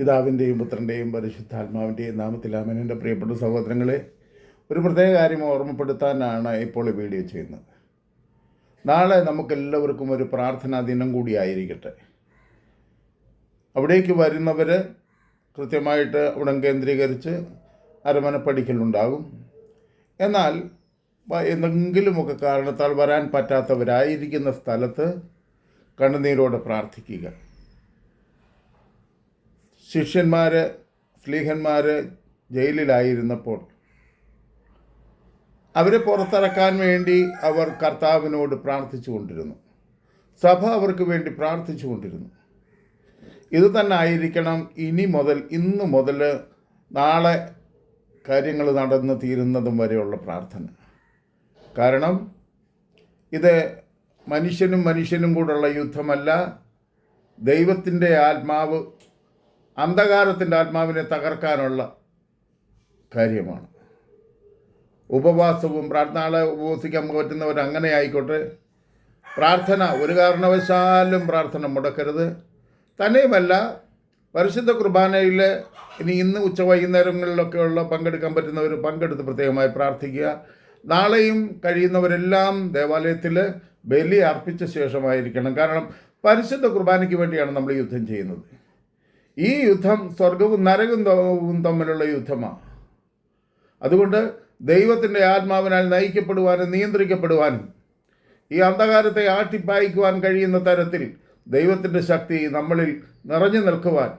പിതാവിന്റെയും പുത്രന്റെയും പരിശുദ്ധാത്മാവിന്റെയും നാമത്തിൽ ആമേൻ. എന്റെ പ്രിയപ്പെട്ട സഹോദരങ്ങളെ ഒരു പ്രത്യേക കാര്യം ഓർമ്മപ്പെടുത്താനാണ് ഇപ്പോൾ ഈ വീഡിയോ ചെയ്യുന്നത്. നാളെ നമുക്കെല്ലാവർക്കും ഒരു പ്രാർത്ഥനാ ദിനം കൂടിയായിരിക്കട്ടെ അവിടേക്ക് വരുന്നവർ കൃത്യമായിട്ട് അവിടം കേന്ദ്രീകരിച്ച് അരമന പഠിക്കലുണ്ടാകും എന്നാൽ എന്തെങ്കിലുമൊക്കെ കാരണത്താൽ വരാൻ പറ്റാത്തവരായിരിക്കുന്ന സ്ഥലത്ത് കണ്ണുനീരോടെ പ്രാർത്ഥിക്കുക. ശിഷ്യന്മാർ സ്ലീഹന്മാർ ജയിലിലായിരുന്നപ്പോൾ അവരെ പുറത്തിറക്കാൻ വേണ്ടി അവർ കർത്താവിനോട് പ്രാർത്ഥിച്ചു കൊണ്ടിരുന്നു. സഭ അവർക്ക് വേണ്ടി പ്രാർത്ഥിച്ചു കൊണ്ടിരുന്നു. ഇത് തന്നെ ആയിരിക്കണം ഇനി മുതൽ ഇന്ന് മുതൽ നാളെ കാര്യങ്ങൾ നടന്നു തീരുന്നതും വരെയുള്ള പ്രാർത്ഥന. കാരണം ഇത് മനുഷ്യനും മനുഷ്യനും കൂടെയുള്ള യുദ്ധമല്ല ദൈവത്തിന്റെ ആത്മാവ് അന്ധകാരത്തിന്റെ ആത്മാവിനെ തകർക്കാനുള്ള കാര്യമാണ്. ഉപവാസവും പ്രാർത്ഥനകളെ ഉപവസിക്കാൻ പറ്റുന്നവർ അങ്ങനെ ആയിക്കോട്ടെ. പ്രാർത്ഥന ഒരു കാരണവശാലും പ്രാർത്ഥന മുടക്കരുത്. തന്നെയുമല്ല പരിശുദ്ധ കുർബാനയിൽ ഇനി ഇന്ന് ഉച്ച വൈകുന്നേരങ്ങളിലൊക്കെയുള്ള പങ്കെടുക്കാൻ പറ്റുന്നവർ പങ്കെടുത്ത് പ്രത്യേകമായി പ്രാർത്ഥിക്കുക. നാളെയും കഴിയുന്നവരെല്ലാം ദേവാലയത്തിൽ ബലി അർപ്പിച്ച ശേഷമായിരിക്കണം. കാരണം പരിശുദ്ധ കുർബാനയ്ക്ക് വേണ്ടിയാണ് നമ്മൾ യുദ്ധം ചെയ്യുന്നത്. ഈ യുദ്ധം സ്വർഗവും നരകവും തമ്മിലും തമ്മിലുള്ള യുദ്ധമാണ് അതുകൊണ്ട് ദൈവത്തിന്റെ ആത്മാവിനാൽ നയിക്കപ്പെടുവാനും നിയന്ത്രിക്കപ്പെടുവാനും ഈ അന്ധകാരത്തെ ആട്ടിപ്പായിക്കുവാൻ കഴിയുന്ന തരത്തിൽ ദൈവത്തിന്റെ ശക്തി നമ്മളിൽ നിറഞ്ഞു നിൽക്കുവാൻ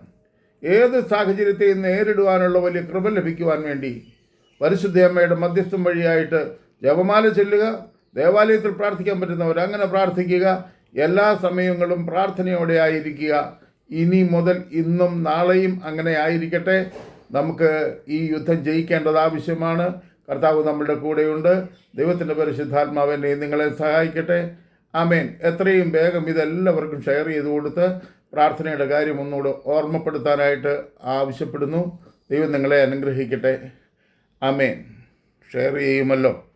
ഏത് സാഹചര്യത്തെയും നേരിടുവാനുള്ള വലിയ കൃപ ലഭിക്കുവാൻ വേണ്ടി പരിശുദ്ധ അമ്മയുടെ മധ്യസ്ഥം വഴിയായിട്ട് ജപമാല ചെല്ലുക ദേവാലയത്തിൽ പ്രാർത്ഥിക്കാൻ പറ്റുന്നവർ അങ്ങനെ പ്രാർത്ഥിക്കുക എല്ലാ സമയങ്ങളും പ്രാർത്ഥനയോടെ ആയിരിക്കുക ഇനി മുതൽ ഇന്നും നാളെയും അങ്ങനെ ആയിരിക്കട്ടെ. നമുക്ക് ഈ യുദ്ധം ജയിക്കേണ്ടത് ആവശ്യമാണ്. കർത്താവ് നമ്മളുടെ കൂടെയുണ്ട്. ദൈവത്തിന്റെ പരിശുദ്ധാത്മാവിനെ നിങ്ങളെ സഹായിക്കട്ടെ. ആമേൻ. എത്രയും വേഗം ഇതെല്ലാവർക്കും ഷെയർ ചെയ്ത് കൊടുത്ത് പ്രാർത്ഥനയുടെ കാര്യം ഒന്നുകൂടെ ഓർമ്മപ്പെടുത്താനായിട്ട് ആവശ്യപ്പെടുന്നു. ദൈവം നിങ്ങളെ അനുഗ്രഹിക്കട്ടെ. ആമേൻ. ഷെയർ ചെയ്യുമല്ലോ.